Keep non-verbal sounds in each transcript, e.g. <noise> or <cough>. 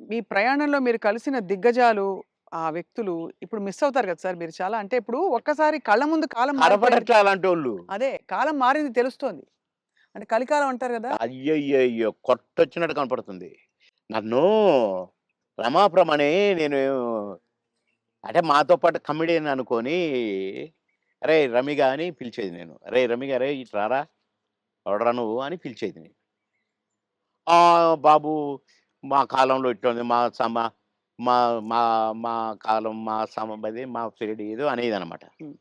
మీ ప్రయాణంలో మీరు కలిసిన దిగ్గజాలు, ఆ వ్యక్తులు ఇప్పుడు మిస్ అవుతారు కదా సార్ మీరు చాలా. అంటే ఇప్పుడు ఒక్కసారి కళ్ళ ముందు కాలం అలాంటోళ్ళు. అదే కాలం మారింది తెలుస్తోంది. అంటే కలికాలం అంటారు గదా! అయ్యయ్యయ్యో! కొట్టొచ్చినట్టు కనపడుతుంది. నన్ను రమాప్రమ అని నేను అంటే మాతో పాటు కమెడియన్ అనుకోని, "అరేయ్! రమిగా" అని పిలిచేది నేను. "అరేయ్! రమిగా అరేయ్! ఇటు రారా! ఎవడురా నువ్వు" అని పిలిచేది నేను. "ఆ! బాబు మా కాలంలో ఇట్లుంది. మా సమ మా మా మా కాలం మా సమ అదే మా పీరియడ్" ఏదో అనేదనమాట. హ్మ్.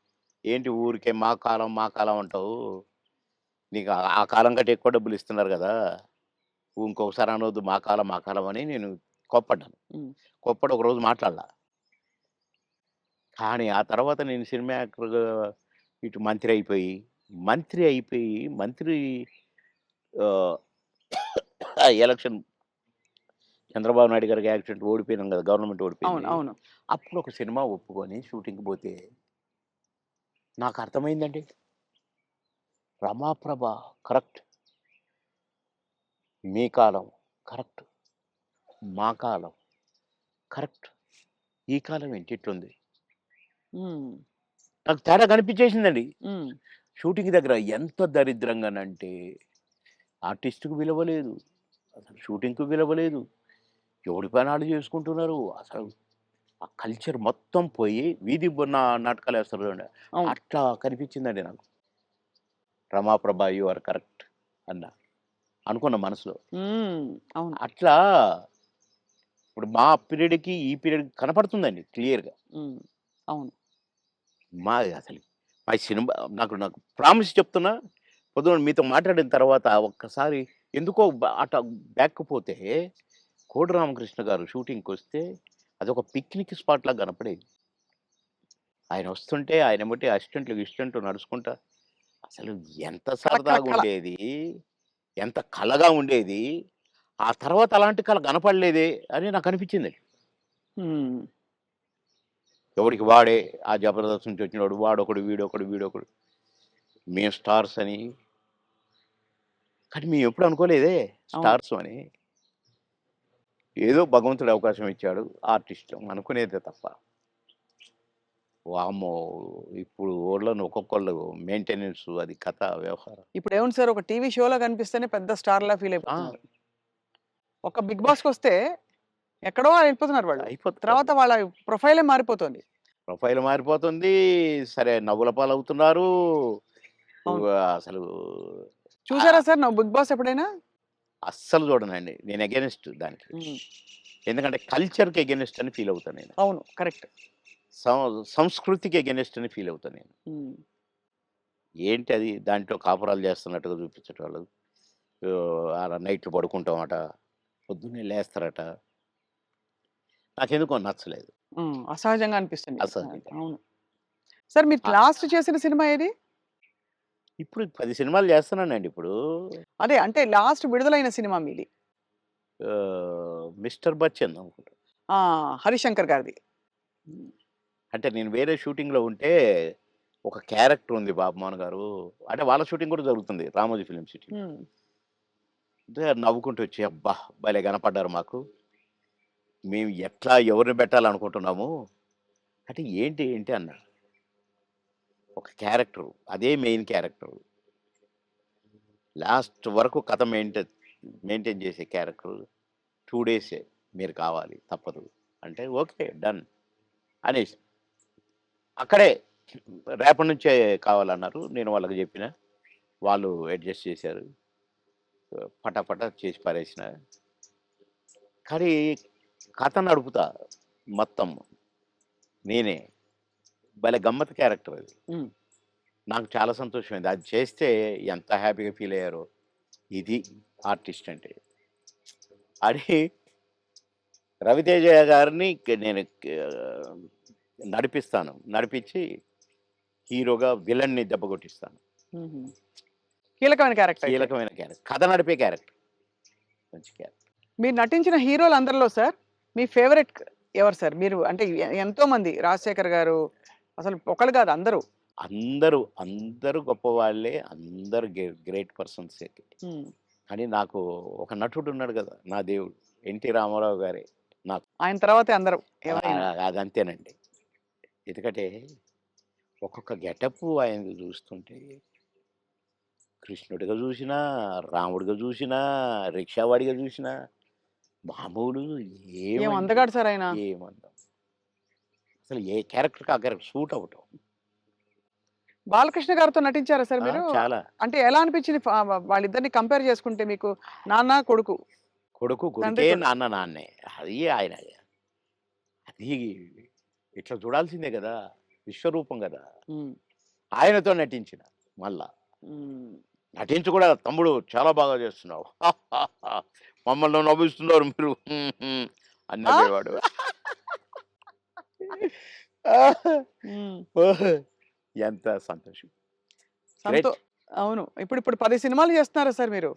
"ఏంటి ఊరికే మా కాలం, మా కాలం అంటావు? నీకు ఆ కాలం కంటే ఎక్కువ డబ్బులు ఇస్తున్నారు గదా! ఇంకొకసారి అనొద్దు మా కాలం, మా కాలం" అని నేను కోప్పడ్డాను. కోప్పడి ఒకరోజు మాట్లాడలా. కానీ ఆ తర్వాత నేను సినిమా యాక్టర్‌గా ఇటు మంత్రి అయిపోయి, మంత్రి అయిపోయి మంత్రి ఎలక్షన్ చంద్రబాబు నాయుడు గారికి యాక్సిడెంట్ ఓడిపోయినాం గదా! గవర్నమెంట్ అవును. ఓడిపోయింది. అవును. అప్పుడు ఒక సినిమా ఒప్పుకొని షూటింగ్‌కి పోతే నాకు అర్థమైందండి. రమాప్రభ కరెక్ట్. మీ కాలం కరెక్ట్. మా కాలం కరెక్ట్. ఈ కాలం ఏంటి ఇట్లుంది? నాకు తేడా కనిపించేసిందండి. షూటింగ్ దగ్గర ఎంత దరిద్రంగానంటే ఆర్టిస్ట్‌కి విలువ లేదు. అసలు షూటింగ్‌కి విలువ లేదు. ఎవడి పని ఆళ్ళు చేసుకుంటున్నారు. అసలు ఆ కల్చర్ మొత్తం పోయి వీధి బొన్న చూడండి. అవును. అట్లా కనిపించిందండి నాకు. రమాప్రభ యూ ఆర్ కరెక్ట్ అన్నా. అనుకున్న మనసులో. అట్లా ఇప్పుడు మా పీరియడ్‌కి, ఈ పీరియడ్‌కి కనపడుతుందండి క్లియర్‌గా. అవును. మా అసలు మా సినిమా నాకు నాకు ప్రామిస్ చెప్తున్నా, పొద్దున మీతో మాట్లాడిన తర్వాత ఒక్కసారి ఎందుకో బ అట బ్యాక్‌కి పోతే, కోడి రామకృష్ణ గారు షూటింగ్‌కొస్తే అదొక పిక్నిక్ స్పాట్ లాగా కనపడేది. ఆయన వస్తుంటే ఆయన ఎమ్మటే అసిస్టెంట్లు, గిసిస్టెంట్లు నడుచుకుంటా అసలు ఎంత సరదాగా. ఉండేది. ఎంత కళగా ఉండేది. ఆ తర్వాత అలాంటి కళ కనపడలేదే అని నాకు అనిపించిందండి. హ్మ్. ఎవడికి వాడే ఆ జబర్దస్త్ నుంచి వచ్చినోడు వాడొకడు, వీడొకడు, వీడొకడు. మేము స్టార్స్ అని. కానీ మేము ఎప్పుడు అనుకోలేదే. స్టార్స్ అని. ఏదో భగవంతుడు అవకాశం ఇచ్చాడు. ఆర్టిస్ట్‌లం అనుకునేదే తప్ప. వామ్మో! ఇప్పుడు ఊర్లోని ఒక్కొక్కళ్ళు మెయింటెనెన్స్ అది కథ, వ్యవహారం. ఇప్పుడేముంది సార్ ఒక టీవీ షోలో కనిపిస్తేనే పెద్ద స్టార్‌లా ఫీల్ ఆ! అయిపోతున్నారు. ఒక బిగ్ బాస్‌కొస్తే ఎక్కడో వెళ్ళిపోతున్నారు వాళ్ళు. అయిపోతున్నారు. తర్వాత వాళ్ళ ప్రొఫైలే మారిపోతోంది. ప్రొఫైల్ మారిపోతుంది. సరే నవ్వుల పాలవుతున్నారు. అసలు చూసారా సార్ బిగ్ బాస్ ఎప్పుడైనా? అస్సలు చూడనండి. నేను అగైన్స్ట్ దానికి. ఎందుకంటే కల్చర్‌కి అగైన్స్ట్ అని ఫీల్ అవుతా నేను. అవును. కరెక్ట్. సంస్కృతికి అగైన్స్ట్ అని ఫీల్ అవుతా నేను. ఏంటి అది దాంట్లో కాపురాలు చేస్తున్నట్టుగా చూపించేటోళ్ళు. ఆహ్, ఆడ నైట్‌లు పడుకుంటామట. పొద్దున్నే లేస్తారట. నాకెందుకో నచ్చలేదు. అసహజంగా అనిపిస్తుంది. అవును. సార్ మీరు! లాస్ట్ చేసిన సినిమా ఏది? ఇప్పుడు 10 సినిమాలు చేస్తున్నానండి ఇప్పుడు. అదే అంటే లాస్ట్ విడుదలైన సినిమా మీది. 'మిస్టర్ బచ్చన్' అనుకుంటా. ఆ! హరిశంకర్ గారిది. అంటే నేను వేరే షూటింగ్‌లో ఉంటే ఒక క్యారెక్టర్ ఉంది బాబుమోహన్ గారు. అంటే వాళ్ళ షూటింగ్ కూడా జరుగుతుంది. Ramoji film city. అంటే నవ్వుకుంటూ వచ్చి అబ్బా! భలే కనపడ్డారు మాకు. మేము ఎట్లా ఎవరిని పెట్టాలనుకుంటున్నాము. అంటే ఏంటి ఏంటి అన్నా. ఒక క్యారెక్టర్ అదే మెయిన్ క్యారెక్టర్. లాస్ట్ వరకు కథ మెయింటైన్ మెయింటైన్ చేసే క్యారెక్టర్. టూ డేసే మీరు కావాలి తప్పదు. అంటే ఓకే డన్ అనేసి. అక్కడే రేపటి నుంచే కావాలన్నారు. నేను వాళ్ళకి చెప్పిన. వాళ్ళు అడ్జస్ట్ చేశారు. పటపట చేసి పారేసిన. కానీ కథ నడుపుతా మొత్తం. నేనే. భలే గమ్మత్తు క్యారెక్టర్ అది. నాకు చాలా సంతోషమైంది. అది చేస్తే ఎంత హ్యాపీగా ఫీల్ అయ్యారో. ఇది ఆర్టిస్ట్ అంటే. అని రవితేజ గారిని నేను నడిపిస్తాను. నడిపించి హీరోగా విలన్ని దెబ్బ కొట్టిస్తాను. కీలకమైన క్యారెక్టర్. కీలకమైన క్యారెక్టర్. కథ నడిపే క్యారెక్టర్. మంచి క్యారెక్టర్. మీరు నటించిన హీరోలందరిలో సార్ మీ ఫేవరెట్ ఎవరు సార్? మీరు అంటే ఎ ఎంతోమంది 'రాజశేఖర్' గారు అసలు ఒకళ్ళు కాదు అందరూ. అందరూ, అందరూ గొప్పవాళ్ళే. అందరూ గ్రే గ్రేట్ పర్సన్సే. కానీ నాకు ఒక నటుడు ఉన్నాడు కదా! నా దేవుడు. ఎన్టీ రామారావు గారే. నాకు. ఆయన తర్వాతే అందరూ ఆ! ఎవరైనా. అది అంతేనండి. ఎందుకంటే ఒక్కొక్క గెటప్పు ఆయనది చూస్తుంటే కృష్ణుడిగా చూసినా, రాముడిగా చూసినా, రిక్షావాడిగా చూసినా మామూలు ఏం ఏమండి అందగాడు సార్ ఆయన. ఏమందం. అసలు ఏ క్యారెక్టర్‌కి ఆ క్యారెక్టర్ సూట్ అవ్వటం. బాలకృష్ణ గారితో నటించారా సార్! మీరు? చాలా. అంటే ఎలా అనిపించింది వాళ్ళిద్దరిని కంపేర్ చేసుకుంటే మీకు నాన్న, కొడుకు? కొడుకు కొడుకే. నాన్న నాన్నే. అది ఆయన. అది ఇట్లా చూడాల్సిందే గదా! విశ్వరూపం! హ్మ్. ఆయనతో నటించిన మళ్ళా. నటించి కూడా తమ్ముడు చాలా బాగా చేస్తున్నావు. <laughs> మమ్మల్ని నవ్విస్తున్నారు మీరు. <laughs> హ్మ్. హ్మ్. అని ఆ! నవ్వేవాడు. <laughs> ఎంత సంతోషం. సంతో. అవును. ఇప్పుడు ఇప్పుడు 10 సినిమాలు చేస్తున్నారా సార్ మీరు?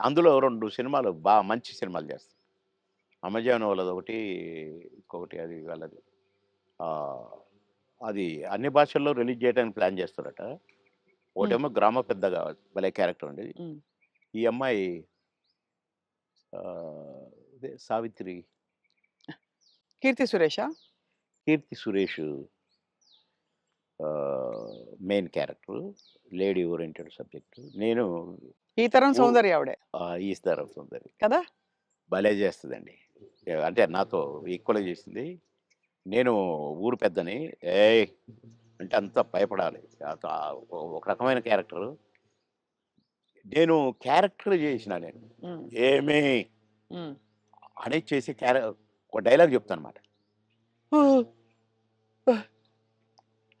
అందులో 2 సినిమాలు బా మంచి సినిమాలు చేస్తా. అమెజాన్ వాళ్ళదొకటి, ఇంకొకటి అది వాళ్ళది. అది అన్ని భాషల్లో రిలీజ్ చేయడానికి ప్లాన్ చేస్తారట. ఒకటేమో గ్రామ పెద్దగా భలే క్యారెక్టర్. హ్మ్. ఈ అమ్మాయి సావిత్రి. 'కీర్తి సురేషా'? Keerthy Suresh main character. Lady oriented subject. నేను ఈ తరం సౌందర్య ఆవిడే. ఆ! ఈస్తారం సుందరి. కదా? భలే చేస్తదండి. అంటే నాతో ఈక్వల్‌గా చేసింది. నేను ఊరు పెద్దని, ఏయ్! అంటే అంతా భయపడాలి. ఒక రకమైన క్యారెక్టరు. నేను క్యారెక్టర్ చేసినా నేను. ఏమి హ్మ్. అని చేసి క్యారె ఒక డైలాగ్ చెప్తానన్నమాట.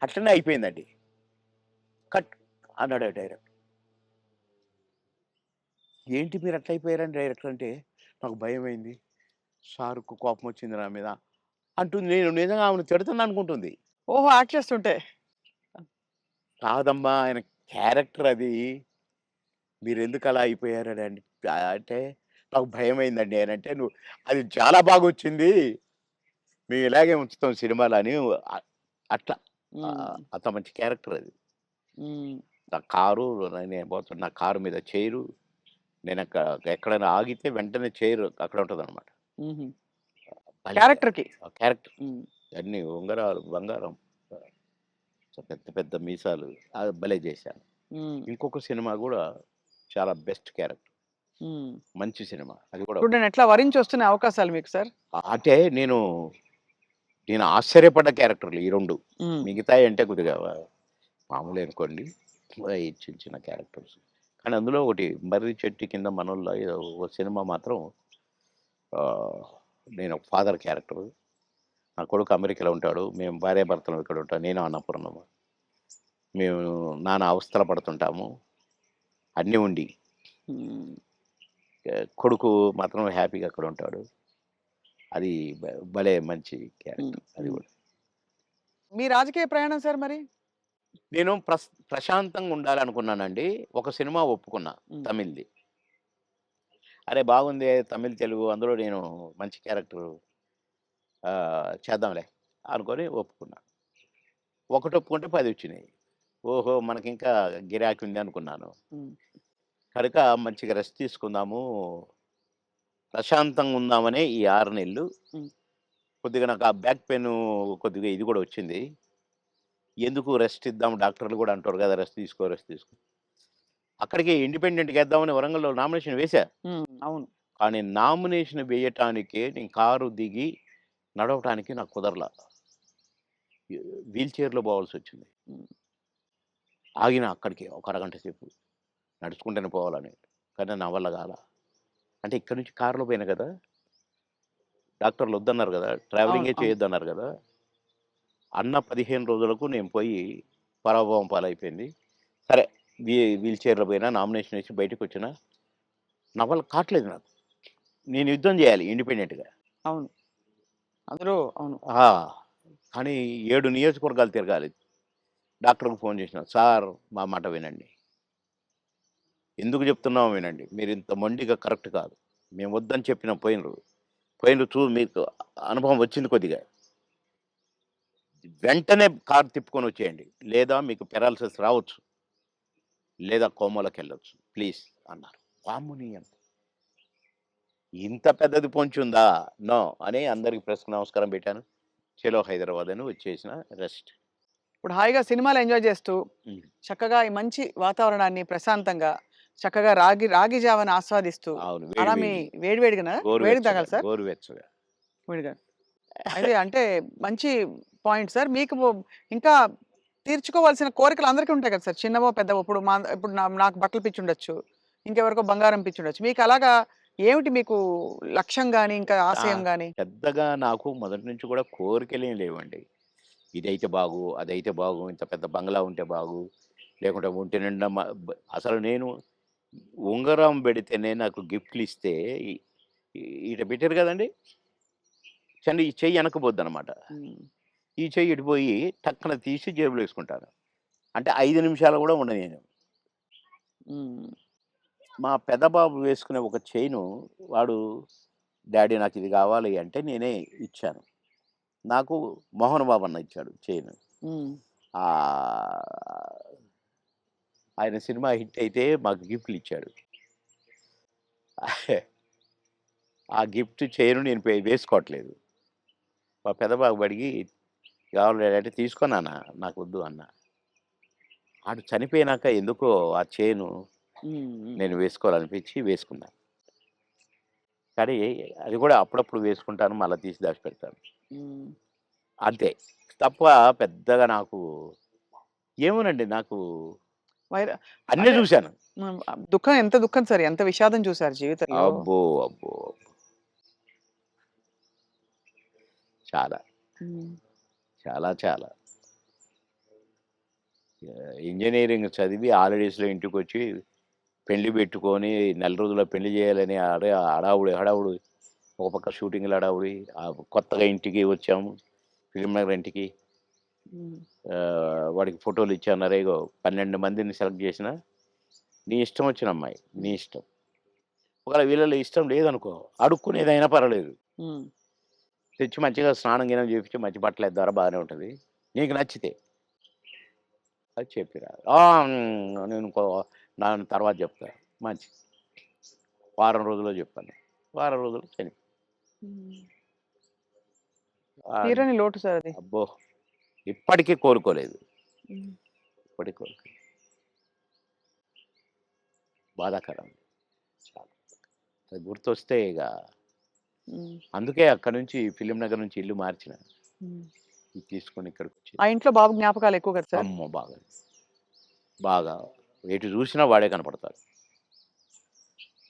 అట్లనే అయిపోయిందండి. కట్ అన్నాడు డైరెక్టర్. ఏంటి మీరు అట్లా అయిపోయారని డైరెక్టర్ అంటే, నాకు భయమైంది. సార్‌కు కోపం వచ్చింది నా మీద. అంటుంది. నేను నిజంగా ఆమెను తిడతాను అనుకుంటుంది. ఓహో! యాక్ట్ చేస్తుంటే. కాదమ్మా ఆయన క్యారెక్టర్ అది. మీరెందుకు అలా అయిపోయారని అని అంటే, నాకు భయమైందండి అని అంటే, నువ్వు అది చాలా బాగొచ్చింది. మేము ఇలాగే ఉంచుతాం సినిమాలో అని అట్లా. అంత మంచి క్యారెక్టర్ అది. నా కారు నేను పోతున్న నా కారు మీద చైరు. నేను అక్క ఎక్కడైనా ఆగితే వెంటనే చైర్ అక్కడ ఉంటదనమాట. హుహు. భలే క్యారెక్టర్‌కి. క్యారెక్టర్. అన్నీ ఉంగరాలు, బంగారం. పెద్ద పెద్ద మీసాలు. అది భలే చేశాను. ఇంకొక సినిమా గూడా చాలా బెస్ట్ క్యారెక్టర్. మంచి సినిమా. అది కూడా ఎట్లా వరించొస్తున్న అవకాశాలు మీకు సార్? అంటే నేను, నేను ఆశ్చర్యపడ్డ క్యారెక్టర్లు ఈ 2. హ్మ్. మిగతాయి అంటే కొద్దిగా మామూలే అనుకోండి. చిన్న చిన్న క్యారెక్టర్స్. కానీ అందులో ఒకటి 'మర్రి చెట్టు కింద మనోళ్ళ' ఏదో ఒక సినిమా మాత్రం నేను ఒక ఫాదర్ క్యారెక్టర్. నా కొడుకు అమెరికాలో ఉంటాడు. మేము భార్యాభర్తలం ఇక్కడ ఉంటాం. నేను అన్నపూర్ణమ్మ. మేము నానా అవస్థలు పడుతుంటాము. అన్నీ ఉండి. కొడుకు మాత్రం హ్యాపీగా అక్కడ ఉంటాడు. అది భ భలే మంచి. క్యారెక్టర్. అది. కూడా. మీ రాజకీయ ప్రయాణం సార్ మరి? నేను ప్రశాంతంగా ఉండాలనుకున్నానండి. ఒక సినిమా ఒప్పుకున్నా. తమిళ్‌ది. అరే బాగుందే తమిళ్, తెలుగు అందులో నేను మంచి క్యారెక్టరు చేద్దాంలే అనుకోని ఒప్పుకున్నా. ఒకటి ఒప్పుకుంటే 10 వచ్చినాయి. ఓహో! మనకింకా గిరాకీ ఉంది అనుకున్నాను. కనుక మంచిగా రెస్ట్ తీసుకుందాము. ప్రశాంతంగా ఉందామనే ఈ 6 నెలలు. కొద్దిగా నాకు ఆ బ్యాక్ పెయిను కొద్దిగా ఇది కూడా వచ్చింది. ఎందుకు రెస్ట్ ఇద్దాం డాక్టర్లు కూడా అంటారు కదా! రెస్ట్ తీసుకో, రెస్ట్ తీసుకో. అక్కడికి ఇండిపెండెంట్‌గా ఏద్దామని వరంగల్‌లో నామినేషన్ వేశా. అవును. కానీ నామినేషన్ వేయటానికే నేను కారు దిగి నడవటానికి నాకు కుదరల. వీల్ చైర్‌లో పోవాల్సొచ్చింది. హ్మ్. ఆగిన అక్కడికి ఒక అరగంట సేపు. నడుచుకుంటూనే పోవాలని. కానీ నా వల్ల కాలా. అంటే ఇక్కడి నుంచి కారులో పోయినా కదా! డాక్టర్లు వద్దన్నారు కదా! ట్రావెలింగే. చేయొద్దన్నారు కదా! అన్న 15 రోజులకు నేను పోయి పరాభవం పాలైపోయింది. సరే వీ వీల్ చైర్‌లో పోయినా నామినేషన్ వేసి బయటకొచ్చినా నా వల్ల కాట్లేదు నాకు. నేను యుద్ధం చేయాలి ఇండిపెండెంట్‌గా. అవును. అందులో అవును. కానీ 7 నియోజకవర్గాలు తిరగాలి. డాక్టర్‌కి ఫోన్ చేసినా, "సార్ మా మాట వినండి. ఎందుకు చెప్తున్నామో వినండి. మీరింత మొండిగా కరెక్ట్ కాదు. మేము వద్దని చెప్పినా పోయినరు. పోయినరు చూ మీకు అనుభవం వచ్చింది కొద్దిగా. వెంటనే కారు తిప్పుకొని వచ్చేయండి. లేదా మీకు పెరాలిసిస్ రావచ్చు. లేదా కోమాలోకెళ్ళొచ్చు. ప్లీజ్" అన్నారు. వామ్మో! నీ అమ్మ. ఇంత పెద్దది పొంచి ఉందా నో అని అందరికి ప్రెస్ నమస్కారం పెట్టాను చలో హైదరాబాద్ అని వచ్చేసిన రెస్ట్ ఇప్పుడు హాయిగా సినిమాలు ఎంజాయ్ చేస్తూ. చక్కగా ఈ మంచి వాతావరణాన్ని ప్రశాంతంగా చక్కగా రాగి రాగి జావని ఆస్వాదిస్తూ అలా వేడి మీ వేడి. వేడి తాగాలి సార్? గోరువెచ్చగా వేడిగా. అయితే అంటే మంచి పాయింట్ సార్. మీకు ఇంకా తీర్చుకోవాల్సిన కోరికలు అందరికీ ఉంటాయి కదా సార్. చిన్నవో పెద్దవో ఇప్పుడు మా ఇప్పుడు నాకు బట్టలు పిచ్చి ఉండొచ్చు. ఇంకెవరికో బంగారం పిచ్చి ఉండొచ్చు. మీకు అలాగా ఏమిటి మీకు లక్ష్యం కానీ ఇంకా ఆశయం. కానీ పెద్దగా నాకు మొదటి నుంచి కూడా కోరికలేం లేవండి. ఇదైతే బాగు అదైతే బాగు ఇంత పెద్ద బంగ్లా ఉంటే బాగు లేకుంటే ఒంటి నిండా అసలు నేను ఉంగరం పెడితేనే నాకు గిఫ్ట్లు ఇస్తే ఈట పెట్టారు కదండి? చండి ఈ చెయ్యి వెనకపోద్ది అనమాట ఈ చెయ్యి ఇటు పోయి టక్కన తీసి జేబులో వేసుకుంటాను. అంటే ఐదు నిమిషాలు కూడా ఉండను నేను. మా పెద్ద బాబు వేసుకునే ఒక చైను వాడు డాడీ నాకు ఇది కావాలి అంటే నేనే ఇచ్చాను. నాకు మోహన్ బాబు అన్న ఇచ్చాడు చైన్. ఆయన సినిమా హిట్ అయితే మాకు గిఫ్ట్లు ఇచ్చాడు. ఆ గిఫ్ట్ చైన్ నేను వేసుకోవట్లేదు. మా పెద్ద బాబు అడిగి కావాలి అంటే తీసుకున్నానా నాకు వద్దు అన్న. ఆడు చనిపోయినాక ఎందుకో ఆ చైను నేను వేసుకోవాలనిపించి వేసుకున్నా. కానీ అది కూడా అప్పుడప్పుడు వేసుకుంటాను మళ్ళీ తీసి దాచిపెడతాను. అంతే. తప్ప పెద్దగా నాకు ఏమోనండి నాకు వైర అన్నీ అంటే- చూశాను. దుఃఖం ఎంత దుఃఖం సార్ ఎంత విషాదం చూసారు జీవితంలో? అబ్బో! అబ్బో. చాలా. చాలా చాలా. ఇంజనీరింగ్ చదివి హాలిడేస్లో ఇంటికి వచ్చి పెళ్ళి పెట్టుకొని నెల రోజుల్లో పెళ్ళి చేయాలని అడే హడావుడి హడావుడి. ఒక పక్క షూటింగ్లు హడావుడి. కొత్తగా ఇంటికి వచ్చాము. ఫిలిం నగర్ ఇంటికి. వాడికి ఫోటోలు ఇచ్చాను ఇగో పన్నెండు మందిని సెలెక్ట్ చేసిన నీ ఇష్టం వచ్చిన అమ్మాయి నీ ఇష్టం. ఒకవేళ వీళ్ళలో ఇష్టం లేదనుకో అడుక్కునేదైనా పర్వాలేదు. తెచ్చి మంచిగా స్నానం గినం చేపించి మంచి బట్టలు ద్వారా బాగానే ఉంటుంది. నీకు నచ్చితే. అది చెప్పిరా. "ఆ, మ్, నేను నా తర్వాత చెప్తా. మంచి. వారం రోజుల్లో చెప్పాను వారం రోజులు చని లోటు సార్ అది. అబ్బో. ఇప్పటికీ కోరుకోలేదు. ఇప్పటికీ కోరుకోలేదు. బాధాకరం. చాలా. అది గుర్తొస్తే ఇక అందుకే అక్కడ నుంచి ఫిలిం నగర్ నుంచి ఇల్లు మార్చిన. ఇది తీసుకొని ఇక్కడికి వచ్చి ఆ ఇంట్లో బాబు జ్ఞాపకాలు ఎక్కువ కదా సార్? అమ్మో బాగా. బాగా. ఎటు చూసినా వాడే కనపడతాడు.